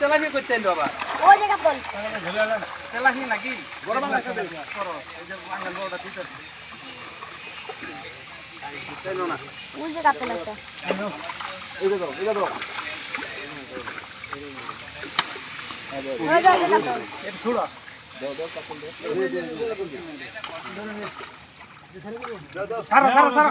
তেলাহি করতে আবার। ওই জায়গা বল। তেলাহি নাকি? বড় বাংলা খাবে করো এই যে বাংলা বড়টা দিতে ওই জায়গা পেল একটা ওই জায়গা পেল এটা ছুড়া সারা সারা সারা।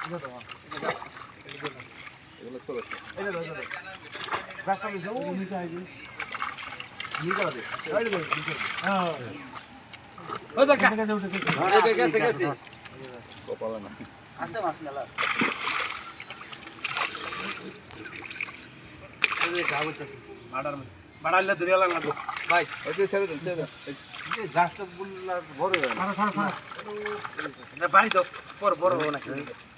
হ্যাঁ হ্যাঁ ওই বড় বড় ওই বড় আছে ওই কপালে না আছে মাছ মেলা বাড়াইলে ধরে লাগল ভাই যে ছেড়ে দেন ছেড়ে দেন গাছটা বড় হয় বাড়ি বড় বড় বড় হ্যাঁ এটা বড় তাহলে এত কথা কল দেখতেছ এটা বড়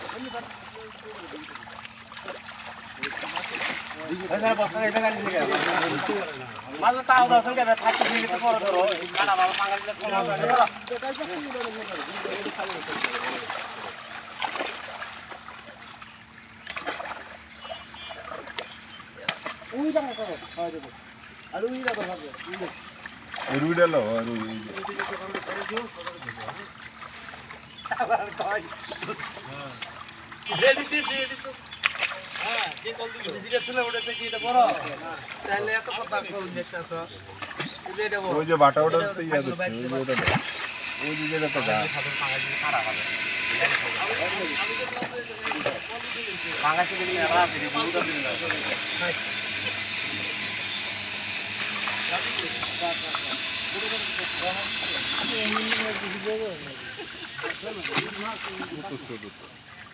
আর উইটা তো ভাববে রুইটা লো রুই আবার কয় ওই যে বাটা ওটা তো ইয়া দিচ্ছে ওই যে ওটা। ওই যে যেটা তো গাছ। রাত দিন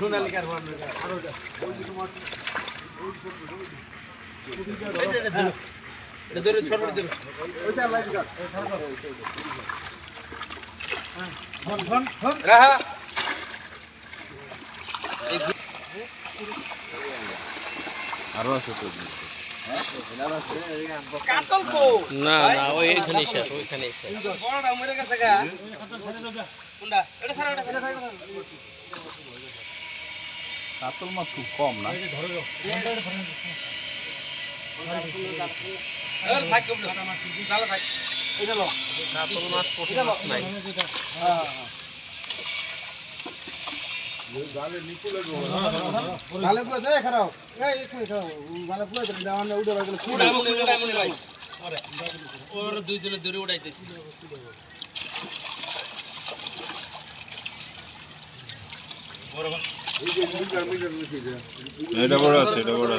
সোনালিকার এটা ধরে। ছোট করে দেবে রাহা আরও আছে তো। না না ওই এখানে শেষ ওইখানে শেষ। বড়টা মরে গেছে গা কোনটা এটা ছাড়া এটা ছাড়া কাতল মাছ খুব কম না? কাতল মাছ পুঁটি মাছ নাই। ভালো করে দে খারাপ এই এখানে খারাপ ভালো করে দে আমরা উড়ে দূরে উড়াইতেছি এই এই দিচ্ছাও না কথা করো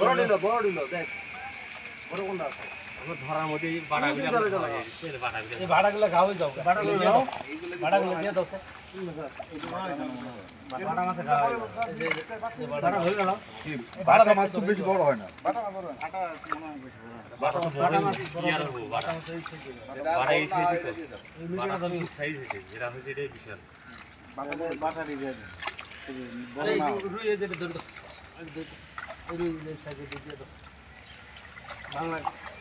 বড় দিল বড় দিল দেখ। বড় কোনটা আছে? ধরার মধ্যে বাড়াগুলো বাড়াগুলো গাও যাও। ভাড়াগুলো দাও ভাড়াগুলো দিয়ে দাও। স্যার। ভাড়া মাছে খাওয়া ভাড়া হয়ে গেল। বাটা মাছ খুব বেশি বড় হয় না। এই রুই এই যেটা ধরো রুই এই সাইডে দিয়ে দাও। বাংলা ছাড়াইলে ছাড়াইলাম যেটা কি ওই যে এই মাছ সেগুলো মাছ। না ওটা থাক কোনো চিল্লাচিল্লি করো কিল্লি গিয়ে এই যে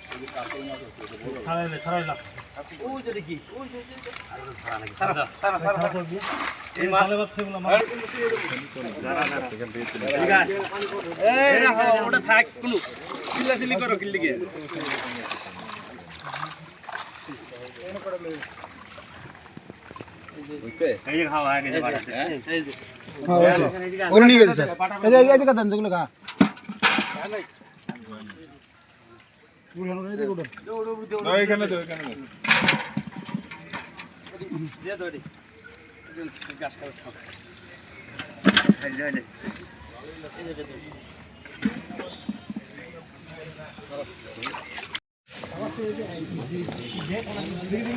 ওগুলো নিয়ে গেছে স্যার এই যে এই কথা যেগুলো খা এখানে তো এখানে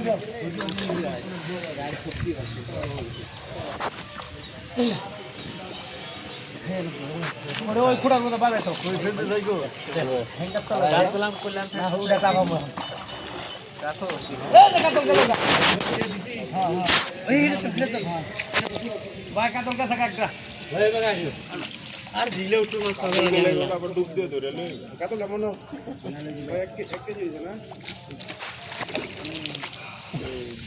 দাও। ওই খুঁড়া গুলো বাজাই তো। ওই ফেলতে যাই গো। হ্যাঙ্গার তো গাছ গুলাম করলাম না ওটা চাপা মা কাটো এই যে কাটো গেল হ্যাঁ। হ্যাঁ। ওই এটা তো ফেলে তো বা কাটো কাছে একটা ভাই বাগা আসো আর ঢিলে উঠু মাছ তারপর ডুব দিয়ে ধরে কত কে- এক কেজি হয়েছে না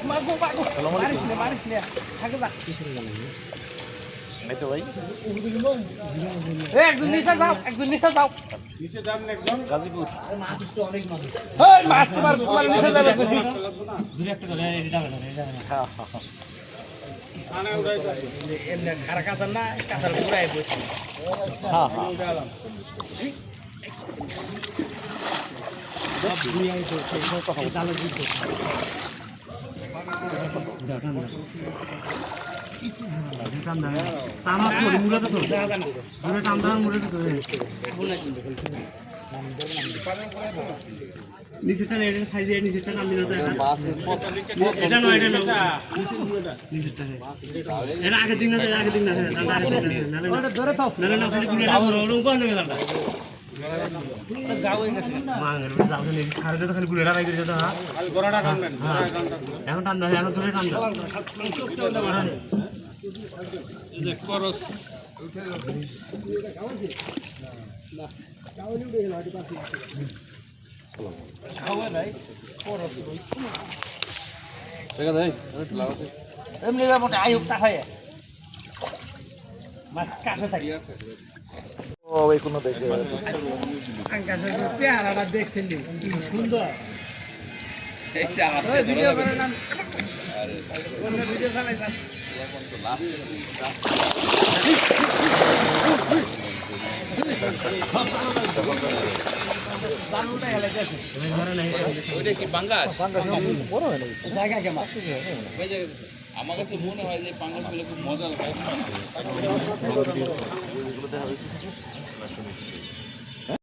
তো মাগো মাগো মারিস নে যা এই একজন নিচে যাও একজন নিচে যাও নিচে এমনি খারা কাঁচার না কাঁচার পুরাই বসে নেই এটা সাইজে নিচেরটা নাম দিল এটা নয় এটা নয় নিচেরটা এটা আগের দিন না। আগের দিন না না না ধরে থাও না না কোন নেবে দাদা এমনি আয়ুক চাখায় মাছ কাছে থাকি। আঙ্কাশের যে চেহারাটা দেখছেন সুন্দর আমার কাছে মনে হয় যে পাঙ্গাসগুলো খুব মজার হয়